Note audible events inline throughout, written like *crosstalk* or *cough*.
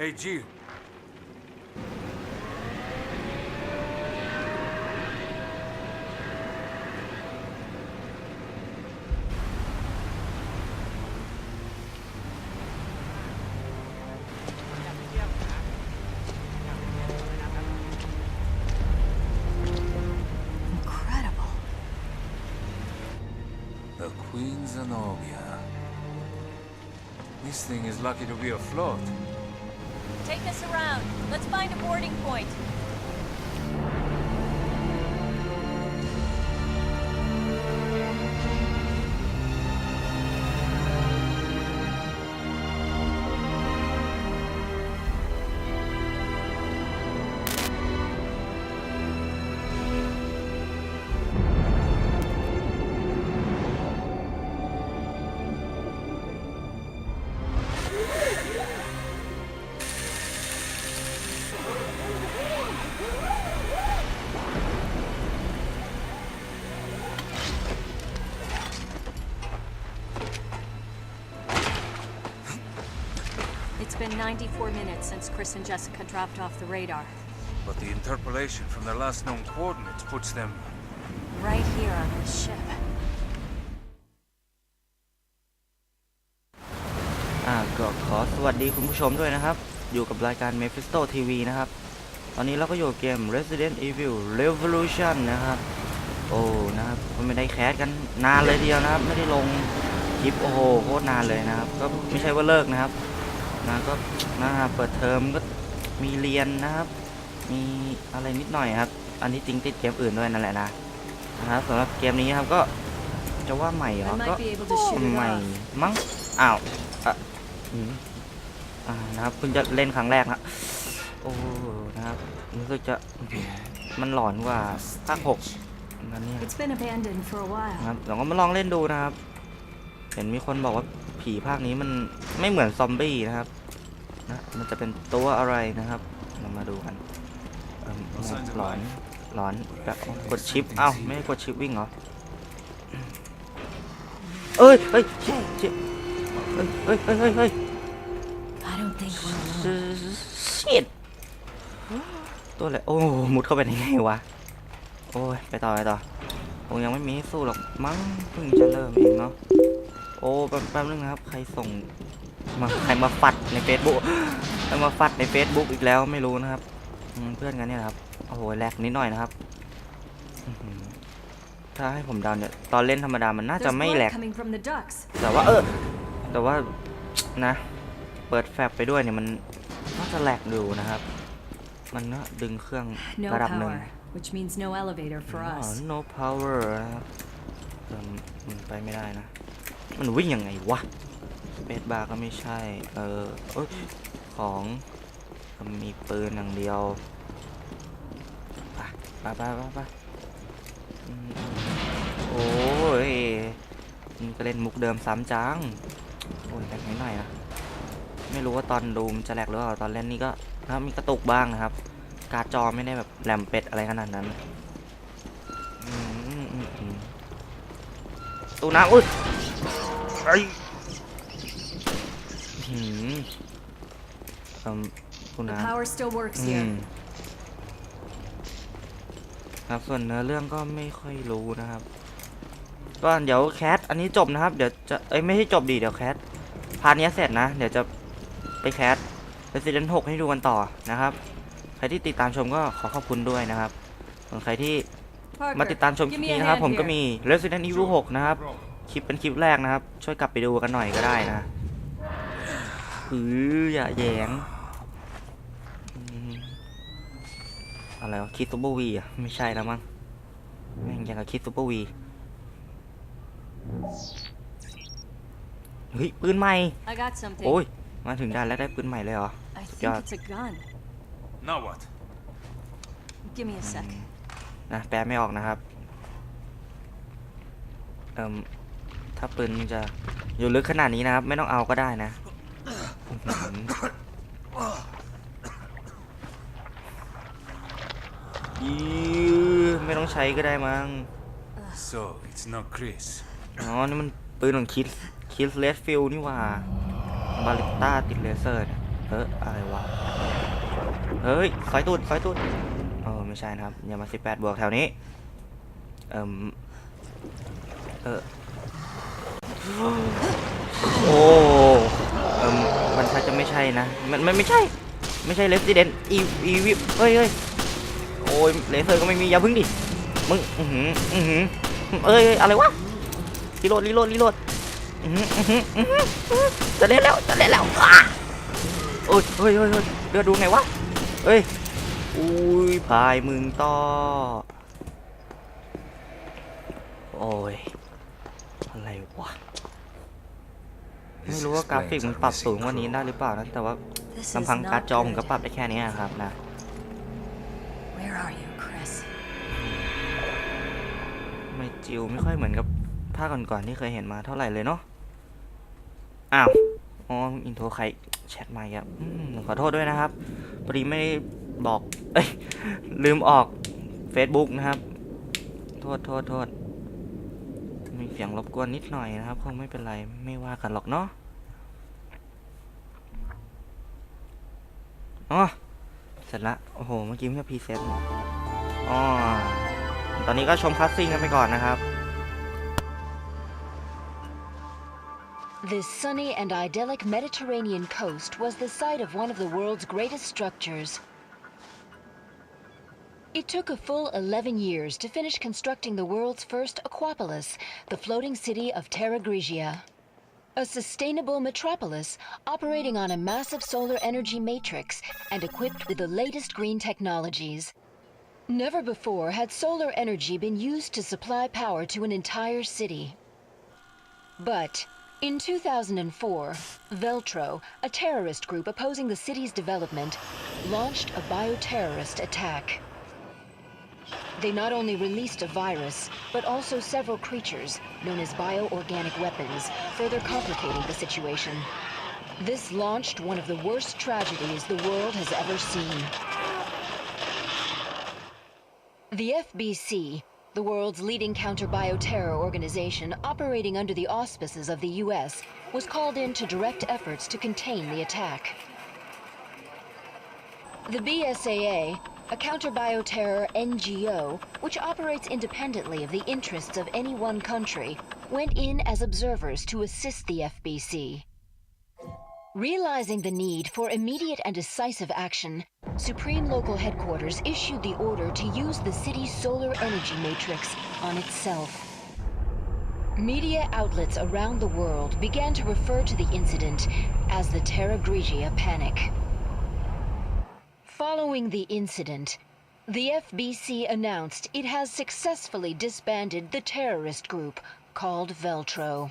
Hey, Jill. Incredible. The Queen Zenobia. This thing is lucky to be afloat. Take us around. Let's find a boarding point. 94 minutes since Chris and Jessica dropped off the radar. But the interpolation from their last known coordinates puts them Right here on this ship. อ่าก็ขอสวัสดีคุณผู้ชมด้วยนะครับ อยู่กับรายการ Mephisto TV นะครับ ตอนนี้เราก็อยู่เกม Resident Evil Revolution นะครับ โอ้นะครับก็ไม่ได้แคสกันนานเลยทีเดียวนะครับ ไม่ได้ลงคลิปโอ้โหโคตรนานเลยนะครับ ก็ไม่ใช่ว่าเลิกนะครับ นะก็นะเปิดเทอมก็มีเรียนนะครับ มีอะไรนิดหน่อยครับ อันนี้จริงติดเกมอื่นด้วยนั่นแหละนะนะครับสำหรับเกมนี้ครับก็จะว่าใหม่เหรอ I ก็ might be able to shoot it ใหม่ off. มั้งอ้าวอะอืมอ่านะครับเพิ่งจะเล่นครั้งแรกนะโอ้นะครับรู้สึกจะอื้อหือมันหลอนกว่าภาคหกนั่นเนี่ย It's been abandoned for a นะ while. ครับเราก็มาลองเล่นดูนะครับ เห็นมีคนบอกว่า ผีภาคนี้มันไม่เหมือนซอมบี้นะครับนะมันจะเป็นตัวอะไรนะครับเรามาดูกันหลอนหลอนแบบกดชิปเอ้าไม่ได้กดชิปวิ่งเหรอเอ้ยเฮ้ยเฮ้ยเฮ้ยเฮ้ยเฮ้ยเฮ้ย I don't think we're alone. ชิดตัวอะไรโอ้มุดเข้าไปได้ไงวะโอ้ยไปต่อไปต่อคงยังไม่มีสู้หรอกมั้งเพิ่งจะเริ่มเองเนาะ โอ้แป๊บแป๊บนึงนะครับ ใครส่งมาใครมาฟัดใน Facebook ใครมาฟัดใน Facebook อีกแล้วไม่รู้นะครับอืมเพื่อนกันเนี่ยนะครับโอ้โหแลกนิดหน่อยนะครับอื้อหือถ้าให้ผมเดาเนี่ยตอนเล่นธรรมดามันน่าจะ There's ไม่ blood แหลก coming from the ducks. แต่ว่าเออ แต่ว่านะ เปิดแฟลชไปด้วยเนี่ยมันน่าจะแหลกอยู่นะครับ มันก็ดึงเครื่อง No ระดับหนึ่ง power, which means no elevator for อ๋อ us. no power นะครับแต่มันไปไม่ได้นะ มันวิ่งยังไงวะสเปซบาร์ก็ไม่ใช่ เออของมีปืนอย่างเดียวไปไปไปไปไปอืมโอ้ยมันก็เล่นมุกเดิมซ้ำจัง โอ้ยแหลกนิดหน่อยนะ ไม่รู้ว่าตอนดูมจะแหลกหรือเปล่า ตอนเล่นนี่ก็นะครับมีกระตุกบ้างนะครับ การจอไม่ได้แบบแหลมเป็ดอะไรขนาดนั้นตูน้ำอุ้ย ไอ้หืมเอิ่มตู The น้ำ power still works อื here. มครับส่วนเนื้อเรื่องก็ไม่ค่อยรู้นะครับ ก็เดี๋ยวแคทอันนี้จบนะครับ เดี๋ยวจะเอ้ยไม่ใช่จบดีเดี๋ยวแคทพาร์ทเนี้ยเสร็จนะ เดี๋ยวจะไปแคท Resident 6 ให้ดูกันต่อนะครับ ใครที่ติดตามชมก็ขอขอบคุณด้วยนะครับส่วนใครที่ Parker, มาติดตามชมคลิ give ป me นี้ a นะครับ hand ผมก็ here. มี Resident Evil 6 นะครับ คลิปเป็นคลิปแรกนะครับ ช่วยกลับไปดูกันหน่อยก็ได้นะหืออย่าแหยงอืมอะไรวะคิดซูเปอร์วีอะไม่ใช่แล้วมั้งแม่งอย่างกับคิดซูเปอร์วีเฮ้ยปืนใหม่ I got something. โอ้ยมาถึงด่านแล้วได้ปืนใหม่เลยเหรอ I think Yeah. it's a gun. Now what? Give me a sec. นะแปลไม่ออกนะครับเอ่ม ถ้าปืนมันจะอยู่ลึกขนาดนี้นะครับ ไม่ต้องเอาก็ได้นะอื้อหือยือไม่ต้องใช้ก็ได้มั้ง So, it's not Chris. อ๋อ นี่มันปืนของคิดคิดเลสฟิลนี่หว่า บาลิต้าติดเลเซอร์เนี่ยเอออะไรวะ เฮ้ยซอยตูดซอยตูดเออไม่ใช่นะครับ อย่ามา 18 บวกแถวนี้ เอ่มเออ โอ้เอ่มมันถ้าจะไม่ใช่นะ มันมันไม่ใช่ ไม่ใช่ Resident Evil เฮ้ยเฮ้ยโอ้ยเลเซอร์ก็ไม่มีอย่าพึ่งดิ มึง อือหือ อือหือเอ้ยเอ้ย อะไรวะรีโหลดรีโหลดรีโหลดอือหือ อือหือ อือหือ จะเล่นแล้ว จะเล่นแล้วอะโอ้ยเฮ้ยเฮ้ยเฮ้ยเดือดดูไงวะเฮ้ย อุ้ยพายมึงต่อ โอ้ย อะไรวะ ไม่รู้ว่ากราฟิกมันปรับสูงกว่านี้ได้หรือเปล่านะ แต่ว่า This is ลำพังการ์ด not จอผมก็ good. ปรับได้แค่นี้ครับนะ Where are you, Chris? ไม่จิวไม่ค่อยเหมือนกับภาคก่อนๆที่เคยเห็นมาเท่าไหร่เลยเนาะ อ้าว อ๋อ อินโทรใครแชทมาอีกครับอืมขอโทษด้วยนะครับพอดีไม่ได้บอก เอ้ย ลืมออก Facebook นะครับ โทษ โทษ โทษ มีเสียงรบกวนนิดหน่อยนะครับ คงไม่เป็นไรไม่ว่ากันหรอกเนาะอ๋อเสร็จละ โอ้โห เมื่อกี้เพิ่งพีเซนต์อ๋อ ตอนนี้ก็ชมคัสซิ่งกันไปก่อนนะครับ This sunny and idyllic Mediterranean coast was the site of one of the world's greatest structures. It took a full 11 years to finish constructing the world's first aquapolis, the floating city of Terra Grigia. A sustainable metropolis operating on a massive solar energy matrix and equipped with the latest green technologies. Never before had solar energy been used to supply power to an entire city. But in 2004, Veltro, a terrorist group opposing the city's development, launched a bioterrorist attack. They not only released a virus, but also several creatures, known as bioorganic weapons, further complicating the situation. This launched one of the worst tragedies the world has ever seen. The FBC, the world's leading counter-bioterror organization operating under the auspices of the US, was called in to direct efforts to contain the attack. The BSAA, a counter-bioterror NGO, which operates independently of the interests of any one country, went in as observers to assist the FBC. Realizing the need for immediate and decisive action, Supreme Local Headquarters issued the order to use the city's solar energy matrix on itself. Media outlets around the world began to refer to the incident as the Terra Grigia Panic. Following the incident, the FBC announced it has successfully disbanded the terrorist group called Veltro.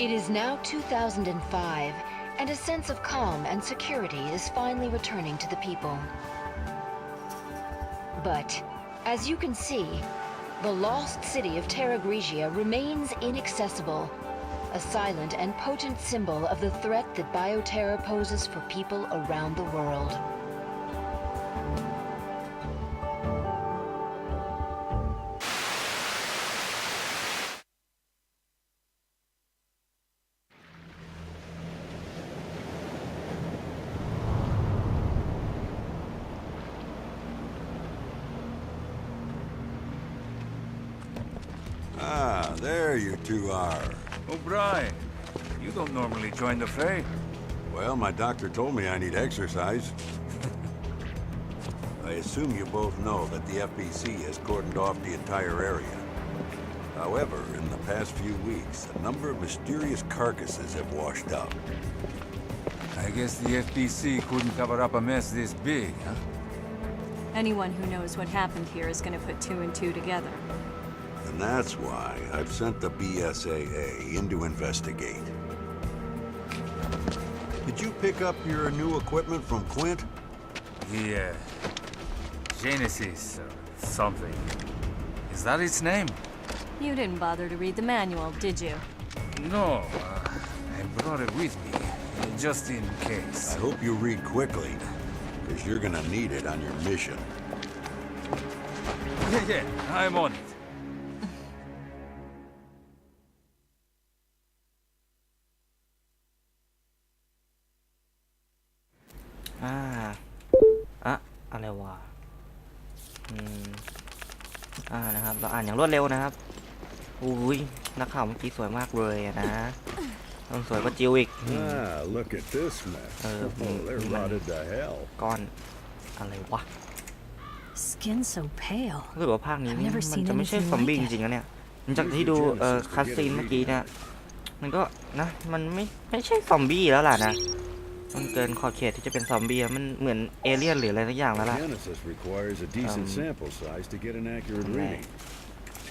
It is now 2005, and a sense of calm and security is finally returning to the people. But, as you can see, the lost city of Terra Grigia remains inaccessible, a silent and potent symbol of the threat that bioterror poses for people around the world. Ah, there you two are. Oh, O'Brien, you don't normally join the fray. Well, my doctor told me I need exercise. I assume you both know that the FBC has cordoned off the entire area. However, in the past few weeks, a number of mysterious carcasses have washed up. I guess the FBC couldn't cover up a mess this big, huh? Anyone who knows what happened here is going to put two and two together. And that's why I've sent the BSAA in to investigate. Did you pick up your new equipment from Quint? The, uh, Genesis or something. Is that its name? You didn't bother to read the manual, did you? No, uh, I brought it with me, just in case. I hope you read quickly, because you're gonna need it on your mission. Yeah, *laughs* yeah, I'm on it. อ่านอย่างรวดเร็วนะครับอุ้ยนักข่าวเมื่อกี้สวยมากเลยอะนะต้องสวยกว่าจิวอีกอืม Ah, look at this mess. Uh, oh, they're mm, rotted to hell. ก้อนอะไรวะ Skin so pale. รู้สึกว่าภาคนี้ I've มัน never มัน seen จะไม่ใช่ anything ซอมบี้ like จ it ริงๆนะเนี่ยหลังจากที่ดูเอ่อคัสซีนเมื่อกี้เนี่ยมันก็นะมันไม่ไม่ใช่ซอมบี้แล้วล่ะนะมันเกินขอบเขตที่จะเป็นซอมบี้อะมันเหมือนเอเลี่ยนหรืออะไรสักอย่างแล้วล่ะ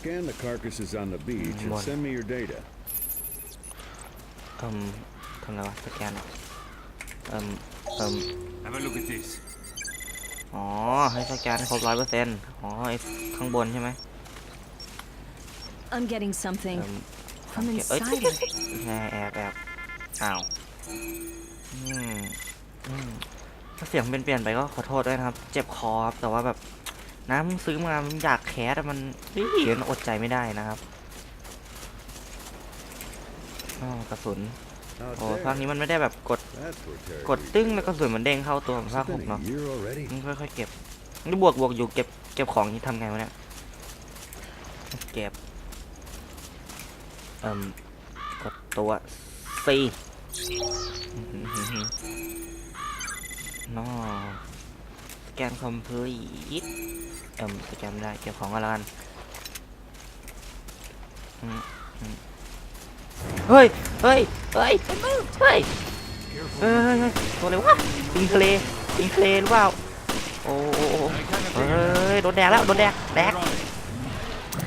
Scan the carcasses on the beach and One. send me your data. เอิ่มทำอะไรวะสแกนเหรอเอิ่มเอิ่ม Have a look at this. อ๋อ ให้สแกนครบร้อยเปอร์เซ็นต์อ๋อไอ้ข้างบนใช่ไหม I'm getting something เอิ่ม from เอ้ย inside it. แอบแอบแอบอ้าวอืมอืมถ้าเสียงเป็นเปลี่ยนไปก็ขอโทษด้วยนะครับ เจ็บคอครับแต่ว่าแบบ น้ำซื้อมามันอยากแคสแต่มันเฮ้ยมันอดใจไม่ได้นะครับอ๋อกระสุน Out โอ้ there. ภาคนี้มันไม่ได้แบบกด That's where Terry กดตึ้งแล้วกระสุนมันเด้งเข้าตัวเหมือน It's ภาคหก been เนาะ a year already. มันค่อยๆเก็บนี่บวกบวกอยู่เก็บเก็บของนี่ทำไงวะเนี่ยเก็บเอ่มกดตัว C นอสแกน complete เอ่มสแกนไม่ได้เก็บของกันแล้วกันเฮ้ยเฮ้ยเฮ้ยเฮ้ยเฮ้ยตัวอะไรวะปิงทะเลปิงทะเลหรือเปล่าโอ้โอ้โอ้เฮ้ยโดนแดกแล้วโดนแดกแดก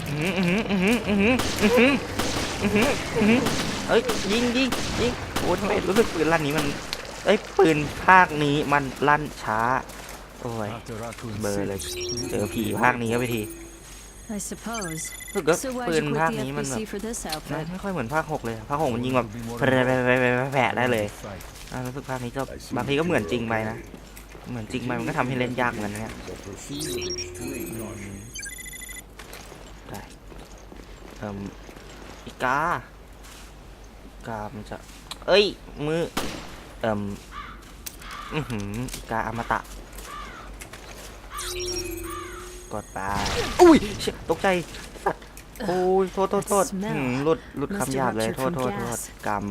อื้อหืออื้อหืออื้อหืออื้อหืออื้อหืออื้อหือเอ้ยยิงยิงยิงโอ้ยทำไมรู้สึกปืนลั่นนี้มันเอ้ยปืนภาคนี้มันลั่นช้า โอ้ย After Raccoon เบอร์เลย City. เจอผีภาคนี้ก็ไปที I suppose. รู้สึกว่า So ปื why'd น you ภาค quit the นี้มันแบบ FBC for this ไม่ outfit? ไม่ค่อยเหมือนภาคหกเลยภาคหกมันยิงแบบแผลแผลแผลแผลแผลได้เลยอ่ารู้สึกภาคนี้ก็บางทีก็เหมือนจริงไปนะ เหมือนจริงไปมันก็ทำให้เล่นยากเหมือนกันนะเนี่ย So proceed with extreme caution. ได้เอ่มอีกา อีกา มันจะ เอ้ย มือเอ่ม อือหืออีกาอมตะ กดไปอุ้ยเชี่ยตกใจสัตว์โอ้ยโทษโทษโทษ That smell หืมหลุดหลุด must คำหยาบเลย have โทษ ruptured โทษ from โทษ gas. กรรม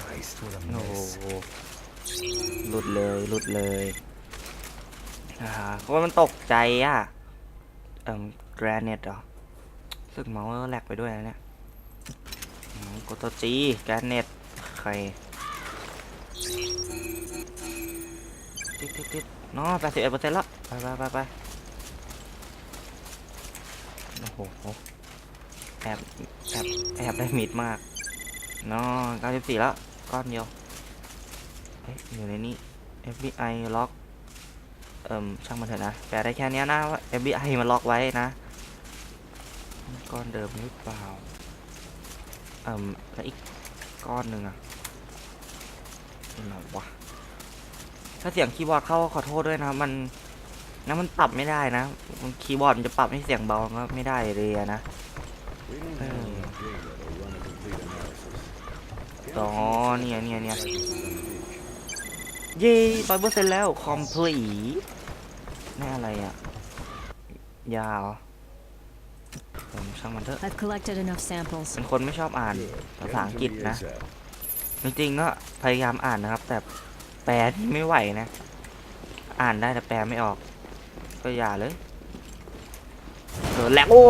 Christ, what a โอ้โห mess. หลุดเลยหลุดเลยอ่าเพราะว่ามันตกใจอะเอ่มแกรเนตเหรอรู้สึกเมาส์แหลกไปด้วยนะเนี่ยอืมกดตัวจีแกรเนตใคร ติดติดติดเนาะแปดสิบเอ็ดเปอร์เซ็นต์ละไปไปไปไปโอ้โหแอบแอบแอบได้มิดมากเนาะเก้าสิบสี่แล้วก้อนเดียวเอ๊ะอยู่ในนี้ FBI ล็อกเอิ่มช่างมันเถอะนะแปลได้แค่นี้นะว่า FBI มันล็อกไว้นะก้อนเดิมหรือเปล่าเอิ่มแล้วอีกก้อนหนึ่งอะไหนวะ ถ้าเสียงคีย์บอร์ดเข้าก็ขอโทษด้วยนะมันนะมันปรับไม่ได้นะมันคีย์บอร์ดมันจะปรับให้เสียงเบาก็ไม่ได้เลยอะนะ We don't have enough data to run a complete analysis. อ๋อเนี่ยเนี่ยเนี่ย Carcasses on the beach. เย้ร้อยเปอร์เซ็นต์แล้ว complete นี่อะไรอะ ยาวผมช่างมันเถอะ I've collected enough samples. เป็นคนไม่ชอบอ่าน Good. ภา Get ษา 'em อัง to กฤษ me นะ ASAP. จริงๆก็พยายามอ่านนะครับ แต่ แปลนี่ไม่ไหวนะ อ่านได้แต่แปลไม่ออก ก็อย่าเลยเออแหลกโอ้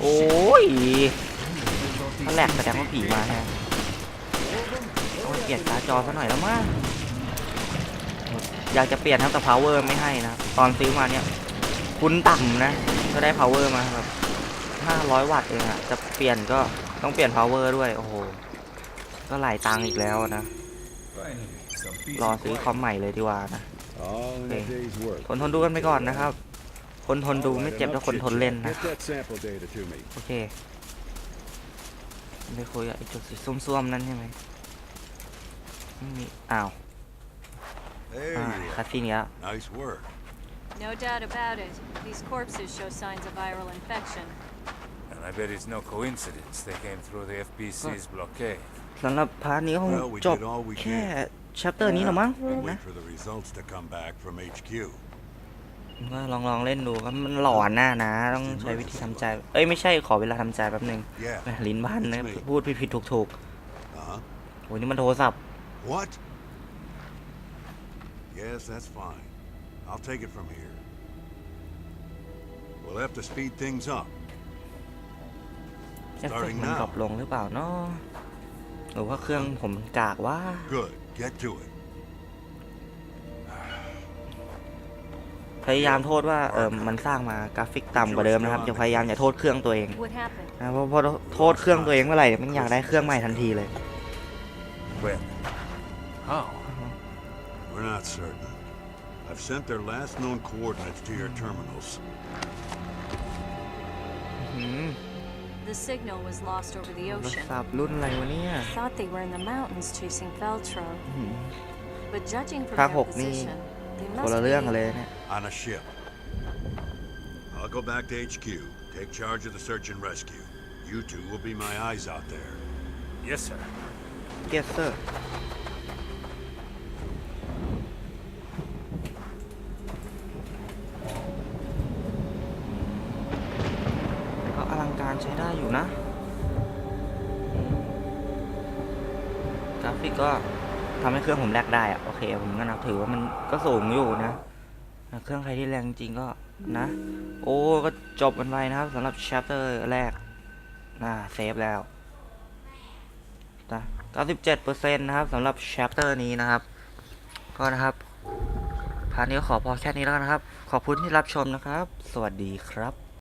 โอ้ยถ้าแหลกแสดงว่าผีมาฮะต้องเปลี่ยนกาจอซะหน่อยแล้วมั้งอยากจะเปลี่ยนครับแต่ power ไม่ให้นะตอนซื้อมาเนี่ยคุณต่ำนะ ก็ได้ power มาแบบ500 วัตต์เองอะจะเปลี่ยนก็ต้องเปลี่ยน power ด้วย โอ้โห ก็หลายตังค์อีกแล้วนะ รอ and ซื้อ quiet. คอมใหม่เลยดีกว่านะ All in a Okay. day's work. ทนทนดูกันไปก่อนนะครับ คนทนดู All ไม่ right, เจ็บ enough ถ้าคนทนเล่น chit-chat. นะ Get that sample data to me. โอเคไปคุยกับไอ้จุดสีส้วมๆนั่นใช่ไหมไม่มีอ้าว There อ่า you คา are. สิเนี้ย Nice work. No doubt about it. These corpses show signs of viral infection. And I bet it's no coincidence they came through the FBC's blockade. สำหรับพาร์ทนี้ก็คง Well, we จบ did all we แค่ did. ชัปเตอร์นี้เหรอมั้ง We'll นะ wait for the results to come back from HQ. ก็ลองลองเล่นดูก็มันหลอนหน้านะ ต้องใช้วิธีทำใจ เอ้ยไม่ใช่ขอเวลาทำใจแป๊บหนึง Yeah. แหม่ลิ้นพันนะ It's me. พูดผิดผิดถูกถูก Huh? โอ้ยนี่มันโทรศัพท์ What? Yes, that's fine. I'll take it from here. We'll have to speed things up. เอฟเฟก Starting ต์มัน now. ดรอปลงหรือเปล่าเนาะหรือว่าเครื่องผมกากว่า Good. Get to it. พยายามโทษว่าเออมันสร้างมากราฟิกต่ำกว่าเดิมนะครับอย่าพยายามอย่าโทษเครื่องตัวเอง What happened? นะเพราะพอโทษเครื่องตัวเองเมื่อไหร่มันอยากได้เครื่องใหม่ทันทีเลย When? How? We're not certain. I've sent their last known coordinates to your terminals. หืม The signal was lost over the โทร ocean. ศัพท์รุ่นอะไรวะเนี่ย Thought they were in the mountains chasing Veltro. หืม But judging from ภาค their หกนี่ position, they คน must ละเรื่อง be เลยเนี่ย On a ship. I'll go back to HQ. Take charge of the search and rescue. You two will be my eyes out there. Yes, sir. yes sir การใช้ได้อยู่นะ กราฟิกก็ทำให้เครื่องผมแลกได้อะโอเค ผมก็นับถือว่ามันก็สูงอยู่นะ เครื่องใครที่แรงจริงก็นะ โอ้ก็จบกันไปนะครับสำหรับ chapter แรกน่าเซฟแล้วนะ97%นะครับสำหรับ chapter นี้นะครับ ก็นะครับพาร์ทนี้ขอพอแค่นี้แล้วนะครับ ขอบคุณที่รับชมนะครับ สวัสดีครับ